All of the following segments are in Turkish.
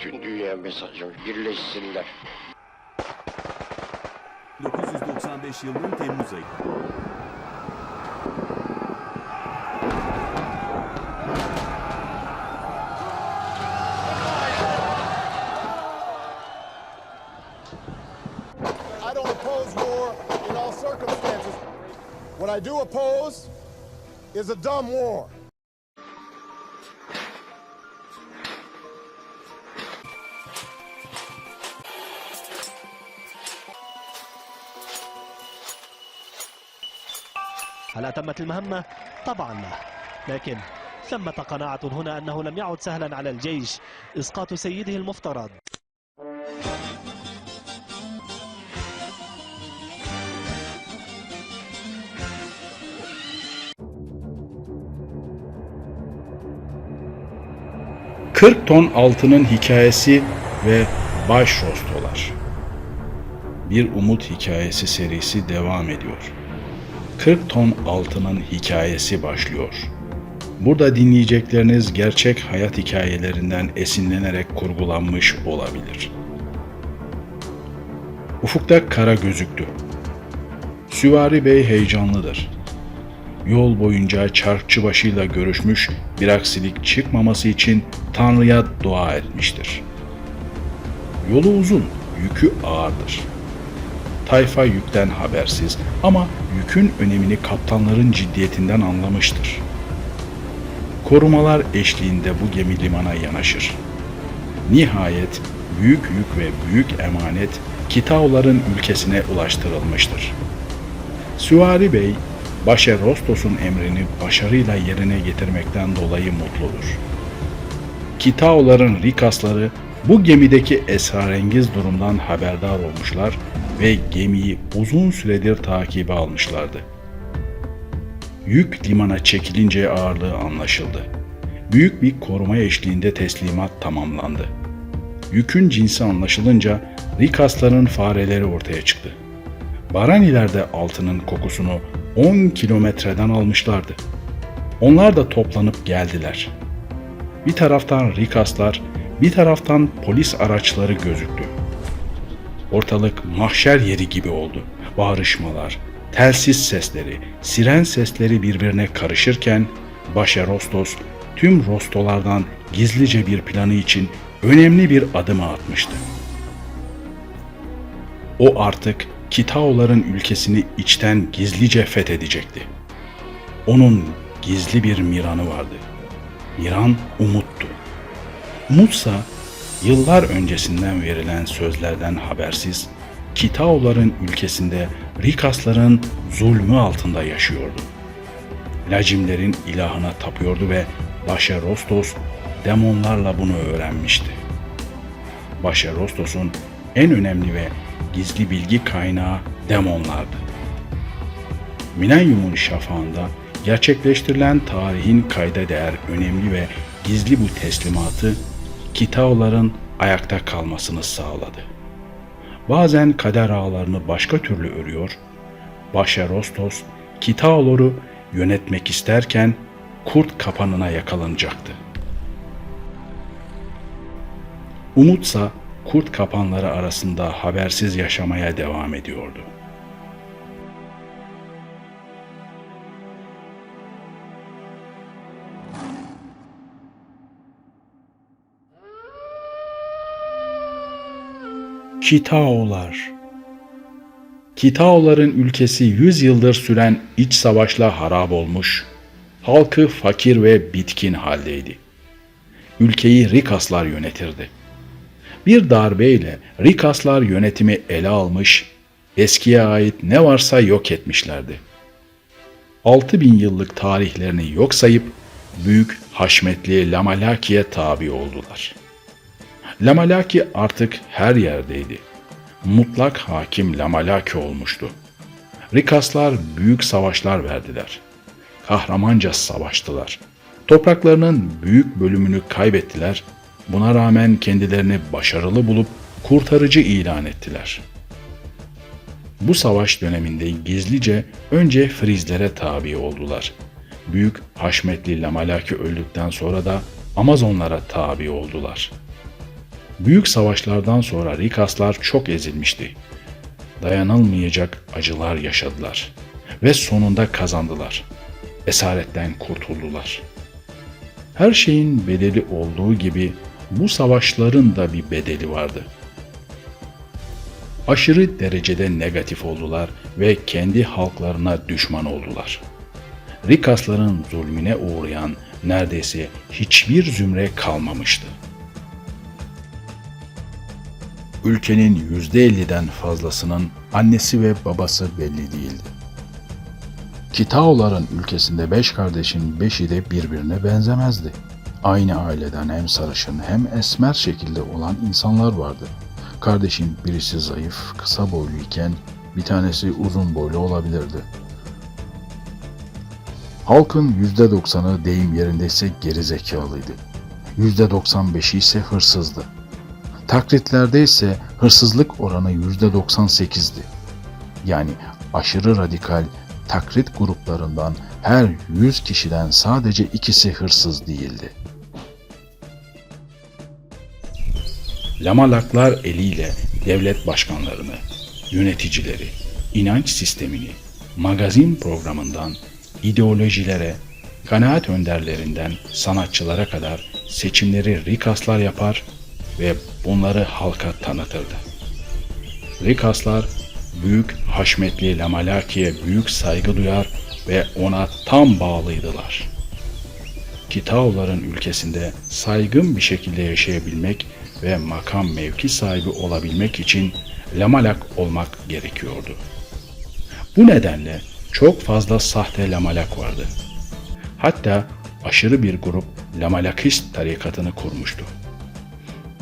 Bütün dünya mesajı birleşsinler. 995 yılının Temmuz ayı. I don't oppose war in all circumstances. What I do oppose is a dumb war. هل أتمت المهمة؟ طبعا لا لكن ثمة قناعة هنا أنه لم يعد سهلا على الجيش إسقاط سيده المفترض ...40 ton altının hikayesi ve baş rostolar. Bir Umut Hikayesi serisi devam ediyor. 40 ton altının hikayesi başlıyor. Burada dinleyecekleriniz gerçek hayat hikayelerinden esinlenerek kurgulanmış olabilir. Ufukta kara gözüktü. Süvari Bey heyecanlıdır. Yol boyunca çarkçı başıyla görüşmüş, bir aksilik çıkmaması için Tanrı'ya dua etmiştir. Yolu uzun, yükü ağırdır. Tayfa yükten habersiz ama yükün önemini kaptanların ciddiyetinden anlamıştır. Korumalar eşliğinde bu gemi limana yanaşır. Nihayet büyük yük ve büyük emanet Kitaoların ülkesine ulaştırılmıştır. Süvari Bey, Başa Rostos'un emrini başarıyla yerine getirmekten dolayı mutludur. Kitaoların Rikasları bu gemideki esrarengiz durumdan haberdar olmuşlar ve gemiyi uzun süredir takibe almışlardı. Yük limana çekilince ağırlığı anlaşıldı. Büyük bir koruma eşliğinde teslimat tamamlandı. Yükün cinsi anlaşılınca Rikasların fareleri ortaya çıktı. Baraniler de altının kokusunu 10 kilometreden almışlardı. Onlar da toplanıp geldiler. Bir taraftan Rikaslar, bir taraftan polis araçları gözüktü. Ortalık mahşer yeri gibi oldu. Bağrışmalar, telsiz sesleri, siren sesleri birbirine karışırken Başa Rostos tüm Rostolardan gizlice bir planı için önemli bir adım atmıştı. O artık Kitaoların ülkesini içten gizlice fethedecekti. Onun gizli bir miranı vardı. Miran umuttu. Umutsa yıllar öncesinden verilen sözlerden habersiz Kitaoların ülkesinde Rikasların zulmü altında yaşıyordu. Lacimlerin ilahına tapıyordu ve Başa Rostos demonlarla bunu öğrenmişti. Başa Rostos'un en önemli ve gizli bilgi kaynağı demonlardı. Milenyumun şafağında gerçekleştirilen tarihin kayda değer önemli ve gizli bu teslimatı Kitaoların ayakta kalmasını sağladı. Bazen kader ağlarını başka türlü örüyor, Başa Rostos Kitaoları yönetmek isterken kurt kapanına yakalanacaktı. Umutsa kurt kapanları arasında habersiz yaşamaya devam ediyordu. Kitaolar Kitaoların ülkesi 100 yıldır süren iç savaşla harap olmuş, halkı fakir ve bitkin haldeydi. Ülkeyi Rikaslar yönetirdi. Bir darbeyle Rikaslar yönetimi ele almış, eskiye ait ne varsa yok etmişlerdi. 6000 yıllık tarihlerini yok sayıp büyük haşmetli Lamalaki'ye tabi oldular. Lamalaki artık her yerdeydi. Mutlak hakim Lamalaki olmuştu. Rikaslar büyük savaşlar verdiler. Kahramanca savaştılar. Topraklarının büyük bölümünü kaybettiler. Buna rağmen kendilerini başarılı bulup kurtarıcı ilan ettiler. Bu savaş döneminde gizlice önce Frizlere tabi oldular. Büyük Haşmetli Lamalaki öldükten sonra da Amazonlara tabi oldular. Büyük savaşlardan sonra Rikaslar çok ezilmişti. Dayanılmayacak acılar yaşadılar ve sonunda kazandılar. Esaretten kurtuldular. Her şeyin bedeli olduğu gibi bu savaşların da bir bedeli vardı. Aşırı derecede negatif oldular ve kendi halklarına düşman oldular. Rikasların zulmüne uğrayan neredeyse hiçbir zümre kalmamıştı. Ülkenin %50'den fazlasının annesi ve babası belli değildi. Kitaoların ülkesinde beş kardeşin beşi de birbirine benzemezdi. Aynı aileden hem sarışın hem esmer şekilde olan insanlar vardı. Kardeşin birisi zayıf, kısa boyluyken bir tanesi uzun boylu olabilirdi. Halkın %90'ı deyim yerindeyse geri zekalıydı. %95'i ise hırsızdı. Takritlerde ise hırsızlık oranı %98'di. Yani aşırı radikal takrit gruplarından her 100 kişiden sadece ikisi hırsız değildi. Lamalaklar eliyle devlet başkanlarını, yöneticileri, inanç sistemini, magazin programından ideolojilere, kanaat önderlerinden sanatçılara kadar seçimleri rikaslar yapar ve bunları halka tanıtırdı. Rikaslar büyük Haşmetli Lamalaki'ye büyük saygı duyar ve ona tam bağlıydılar. Kitaoların ülkesinde saygın bir şekilde yaşayabilmek ve makam mevki sahibi olabilmek için Lamalak olmak gerekiyordu. Bu nedenle çok fazla sahte Lamalak vardı. Hatta aşırı bir grup Lamalakist tarikatını kurmuştu.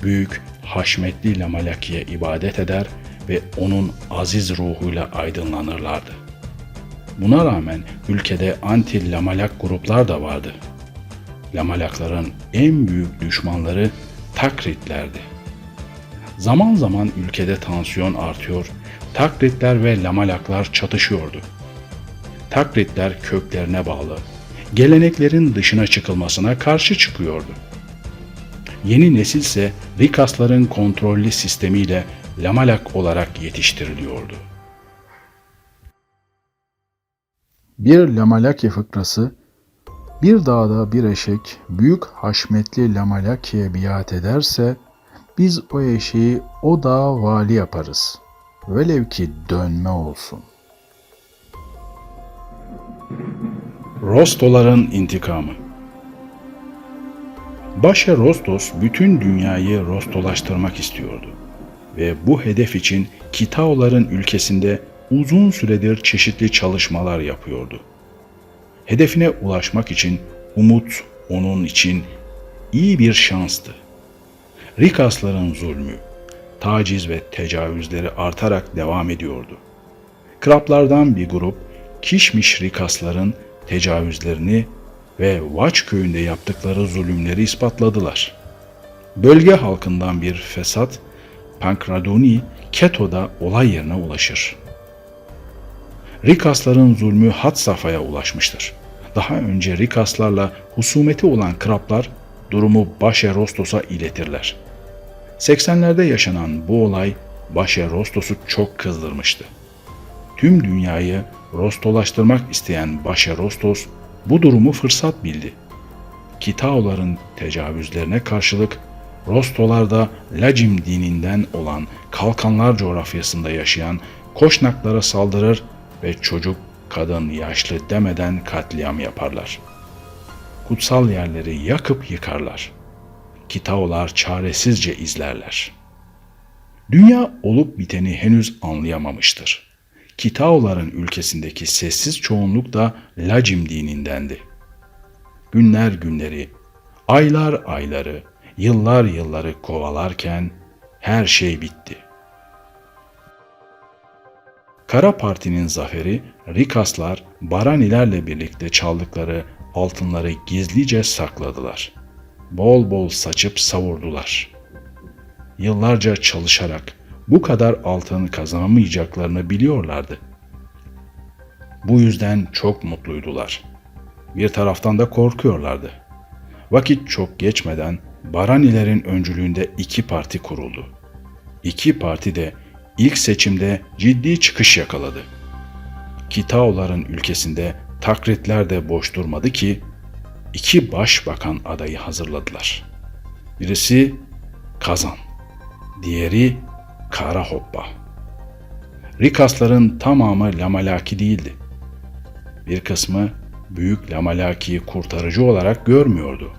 Büyük Haşmetli Lamalaki'ye ibadet eder ve onun aziz ruhuyla aydınlanırlardı. Buna rağmen ülkede anti-Lamalak gruplar da vardı. Lamalakların en büyük düşmanları Takritlerdi. Zaman zaman ülkede tansiyon artıyor, Takritler ve Lamalaklar çatışıyordu. Takritler köklerine bağlı, geleneklerin dışına çıkılmasına karşı çıkıyordu. Yeni nesil ise Rikasların kontrollü sistemiyle Lamalak olarak yetiştiriliyordu. Bir Lamalaki fıkrası, bir dağda bir eşek büyük haşmetli Lamalaki'ye biat ederse, biz o eşeği o dağa vali yaparız. Velev ki dönme olsun. Rostoların intikamı Başa Rostos bütün dünyayı Rostolaştırmak istiyordu ve bu hedef için Kitaoların ülkesinde uzun süredir çeşitli çalışmalar yapıyordu. Hedefine ulaşmak için umut onun için iyi bir şanstı. Rikasların zulmü, taciz ve tecavüzleri artarak devam ediyordu. Kraplardan bir grup Kişmiş Rikasların tecavüzlerini ve Vaç köyünde yaptıkları zulümleri ispatladılar. Bölge halkından bir fesat, Pankradoni, Keto'da olay yerine ulaşır. Rikasların zulmü hat safhaya ulaşmıştır. Daha önce Rikaslarla husumeti olan Kraplar durumu Başerostos'a iletirler. 80'lerde yaşanan bu olay Başerostos'u çok kızdırmıştı. Tüm dünyayı Rostolaştırmak isteyen Başerostos bu durumu fırsat bildi. Kitaoların tecavüzlerine karşılık Rostolar da Lacim dininden olan Kalkanlar coğrafyasında yaşayan Koşnaklara saldırır ve çocuk, kadın, yaşlı demeden katliam yaparlar. Kutsal yerleri yakıp yıkarlar. Kitaolar çaresizce izlerler. Dünya olup biteni henüz anlayamamıştır. Kitaoların ülkesindeki sessiz çoğunluk da Lacim dinindendi. Günler günleri, aylar ayları, yıllar yılları kovalarken her şey bitti. Kara Parti'nin zaferi Rikaslar Baranilerle birlikte çaldıkları altınları gizlice sakladılar. Bol bol saçıp savurdular. Yıllarca çalışarak bu kadar altın kazanamayacaklarını biliyorlardı. Bu yüzden çok mutluydular. Bir taraftan da korkuyorlardı. Vakit çok geçmeden Baranilerin öncülüğünde iki parti kuruldu. İki parti de ilk seçimde ciddi çıkış yakaladı. Kitaoların ülkesinde takritler de boş durmadı ki iki başbakan adayı hazırladılar. Birisi Kazan, diğeri Kara Hoppa. Rikasların tamamı Lamalaki değildi. Bir kısmı Büyük Lamalaki'yi kurtarıcı olarak görmüyordu.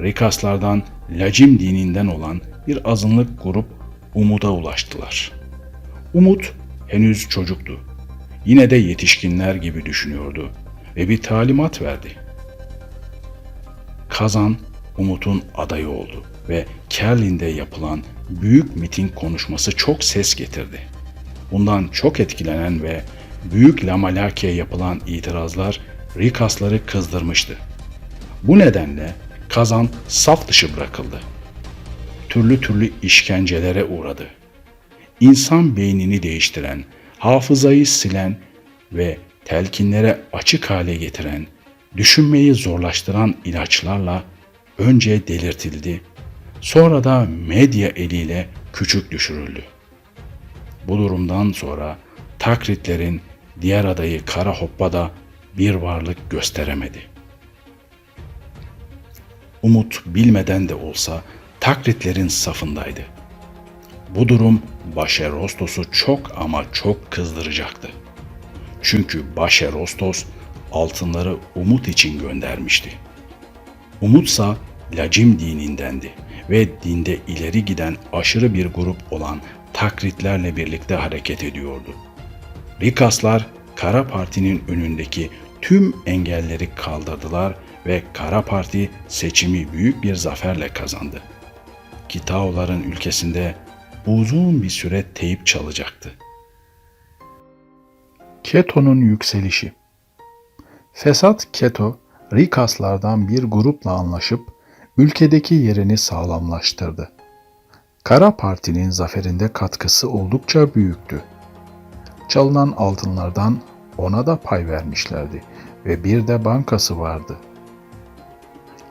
Rikaslardan Lacim dininden olan bir azınlık grup Umut'a ulaştılar. Umut henüz çocuktu. Yine de yetişkinler gibi düşünüyordu ve bir talimat verdi. Kazan Umut'un adayı oldu ve Kerlin'de yapılan büyük miting konuşması çok ses getirdi. Bundan çok etkilenen ve Büyük Lamalaki'ye yapılan itirazlar Rikasları kızdırmıştı. Bu nedenle Kazan saf dışı bırakıldı. Türlü türlü işkencelere uğradı. İnsan beynini değiştiren, hafızayı silen ve telkinlere açık hale getiren, düşünmeyi zorlaştıran ilaçlarla önce delirtildi, sonra da medya eliyle küçük düşürüldü. Bu durumdan sonra takritlerin diğer adayı Kara Hoppa da bir varlık gösteremedi. Umut bilmeden de olsa takritlerin safındaydı. Bu durum Başerostos'u çok ama çok kızdıracaktı. Çünkü Başerostos altınları Umut için göndermişti. Umutsa Lacim dinindendi ve dinde ileri giden aşırı bir grup olan takritlerle birlikte hareket ediyordu. Rikaslar Kara Parti'nin önündeki tüm engelleri kaldırdılar ve Kara Parti seçimi büyük bir zaferle kazandı. Kitaoların ülkesinde uzun bir süre teyip çalacaktı. Keto'nun yükselişi Fesat Keto, Rikaslardan bir grupla anlaşıp ülkedeki yerini sağlamlaştırdı. Kara Parti'nin zaferinde katkısı oldukça büyüktü. Çalınan altınlardan ona da pay vermişlerdi ve bir de bankası vardı.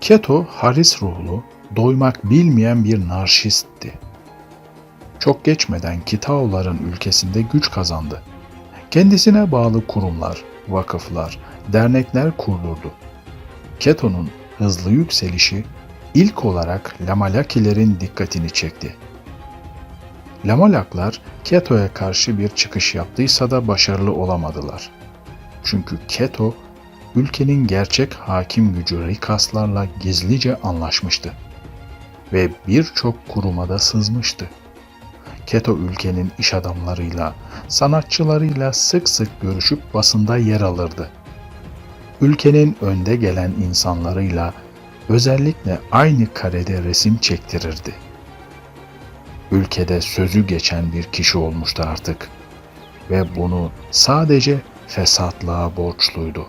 Keto, haris ruhlu, doymak bilmeyen bir narşistti. Çok geçmeden Kitaoların ülkesinde güç kazandı. Kendisine bağlı kurumlar, vakıflar, dernekler kurdurdu. Keto'nun hızlı yükselişi ilk olarak Lamalakilerin dikkatini çekti. Lamalaklar Keto'ya karşı bir çıkış yaptıysa da başarılı olamadılar. Çünkü Keto, ülkenin gerçek hakim gücü Rikaslarla gizlice anlaşmıştı ve birçok kurumada sızmıştı. Keto ülkenin iş adamlarıyla, sanatçılarıyla sık sık görüşüp basında yer alırdı. Ülkenin önde gelen insanlarıyla özellikle aynı karede resim çektirirdi. Ülkede sözü geçen bir kişi olmuştu artık ve bunu sadece fesatlığa borçluydu.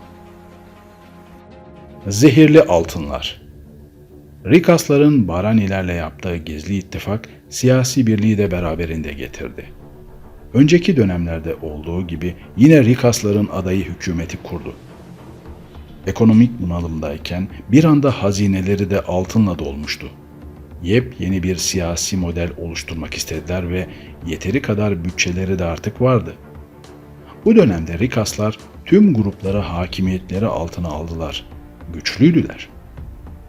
Zehirli altınlar Rikasların Baranilerle yaptığı gizli ittifak siyasi birliği de beraberinde getirdi. Önceki dönemlerde olduğu gibi yine Rikasların adayı hükümeti kurdu. Ekonomik bunalımdayken bir anda hazineleri de altınla dolmuştu. Yepyeni bir siyasi model oluşturmak istediler ve yeteri kadar bütçeleri de artık vardı. Bu dönemde Rikaslar tüm gruplara hakimiyetleri altına aldılar. Güçlüydüler.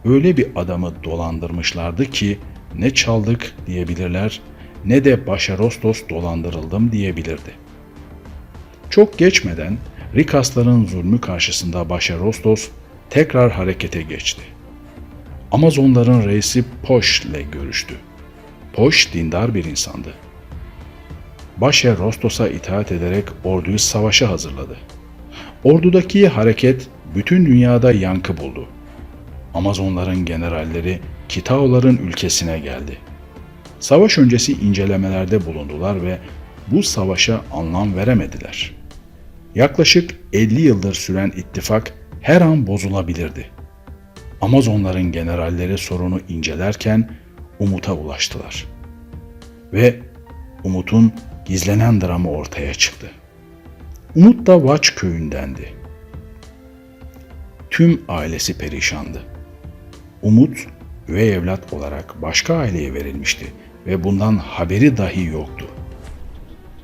Öyle bir adamı dolandırmışlardı ki ne çaldık diyebilirler ne de Başarostos dolandırıldım diyebilirdi. Çok geçmeden Rikasların zulmü karşısında Başarostos tekrar harekete geçti. Amazonların reisi Poş ile görüştü. Poş dindar bir insandı. Başer Rostos'a itaat ederek orduyu savaşa hazırladı. Ordudaki hareket bütün dünyada yankı buldu. Amazonların generalleri Kitaoların ülkesine geldi. Savaş öncesi incelemelerde bulundular ve bu savaşa anlam veremediler. Yaklaşık 50 yıldır süren ittifak her an bozulabilirdi. Amazonların generalleri sorunu incelerken Umut'a ulaştılar. Ve Umut'un gizlenen dramı ortaya çıktı. Umut da Vaç köyündendi. Tüm ailesi perişandı. Umut üvey evlat olarak başka aileye verilmişti ve bundan haberi dahi yoktu.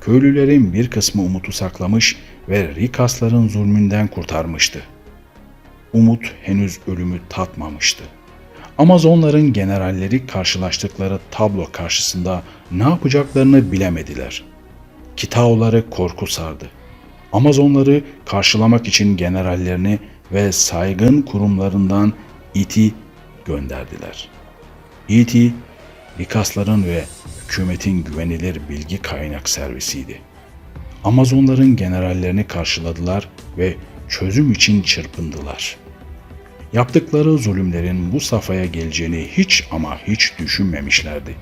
Köylülerin bir kısmı Umut'u saklamış ve Rikasların zulmünden kurtarmıştı. Umut henüz ölümü tatmamıştı. Amazonların generalleri karşılaştıkları tablo karşısında ne yapacaklarını bilemediler. Kitaoları korku sardı. Amazonları karşılamak için generallerini ve saygın kurumlarından iti gönderdiler. iti, Rikasların ve hükümetin güvenilir bilgi kaynak servisiydi. Amazonların generallerini karşıladılar ve çözüm için çırpındılar. Yaptıkları zulümlerin bu safhaya geleceğini hiç ama hiç düşünmemişlerdi.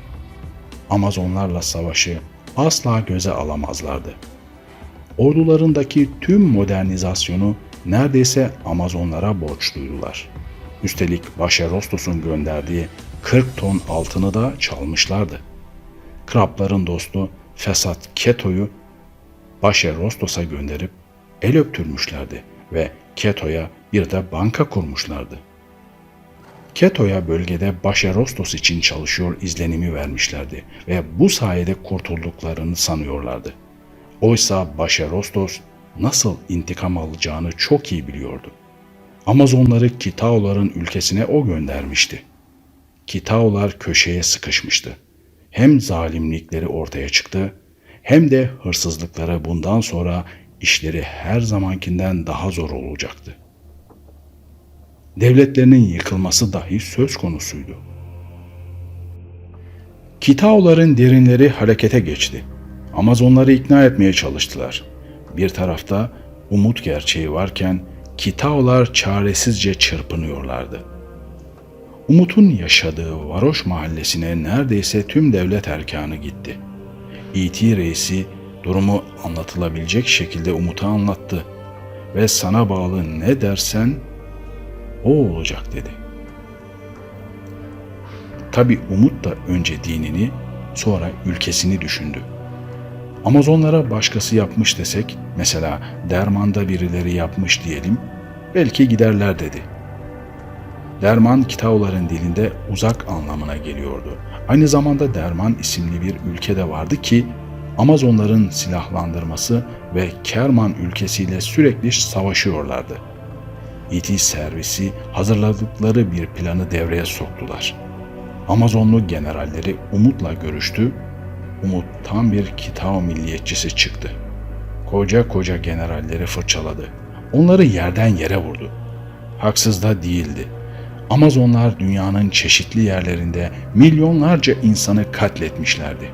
Amazonlarla savaşı asla göze alamazlardı. Ordularındaki tüm modernizasyonu neredeyse Amazonlara borçluydular. Üstelik Başerostos'un gönderdiği 40 ton altını da çalmışlardı. Krapların dostu Fesat Keto'yu Başerostos'a gönderip el öptürmüşlerdi ve Keto'ya bir de banka kurmuşlardı. Keto'ya bölgede Başerostos için çalışıyor izlenimi vermişlerdi ve bu sayede kurtulduklarını sanıyorlardı. Oysa Başerostos nasıl intikam alacağını çok iyi biliyordu. Amazonları Kitaoların ülkesine o göndermişti. Kitaolar köşeye sıkışmıştı. Hem zalimlikleri ortaya çıktı hem de hırsızlıkları bundan sonra işleri her zamankinden daha zor olacaktı. Devletlerinin yıkılması dahi söz konusuydu. Kitaoların derinleri harekete geçti. Amazonları ikna etmeye çalıştılar. Bir tarafta umut gerçeği varken Kitaolar çaresizce çırpınıyorlardı. Umut'un yaşadığı varoş mahallesine neredeyse tüm devlet erkanı gitti. İT reisi durumu anlatılabilecek şekilde Umut'a anlattı ve sana bağlı ne dersen o olacak dedi. Tabi Umut da önce dinini sonra ülkesini düşündü. Amazonlara başkası yapmış desek, mesela dermanda birileri yapmış diyelim, belki giderler dedi. Derman Kitaoların dilinde uzak anlamına geliyordu. Aynı zamanda Derman isimli bir ülke de vardı ki Amazonların silahlandırması ve Kerman ülkesiyle sürekli savaşıyorlardı. İti servisi hazırladıkları bir planı devreye soktular. Amazonlu generalleri Umut'la görüştü. Umut tam bir Kitao milliyetçisi çıktı. Koca koca generalleri fırçaladı. Onları yerden yere vurdu. Haksız da değildi. Amazonlar dünyanın çeşitli yerlerinde milyonlarca insanı katletmişlerdi.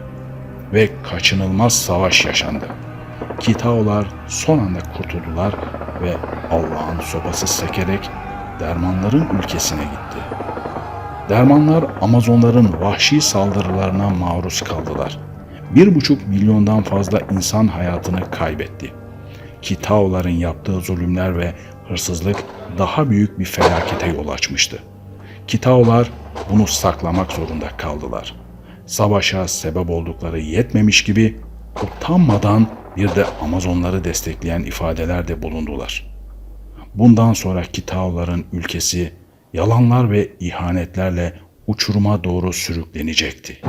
Ve kaçınılmaz savaş yaşandı. Kitaolar son anda kurtuldular ve Allah'ın sopası sekerek dermanların ülkesine gitti. Dermanlar Amazonların vahşi saldırılarına maruz kaldılar. Bir buçuk milyondan fazla insan hayatını kaybetti. Kitaoların yaptığı zulümler ve hırsızlık daha büyük bir felakete yol açmıştı. Kitaolar bunu saklamak zorunda kaldılar. Savaşa sebep oldukları yetmemiş gibi utanmadan bir de Amazonları destekleyen ifadeler de bulundular. Bundan sonra Kitaoların ülkesi yalanlar ve ihanetlerle uçuruma doğru sürüklenecekti.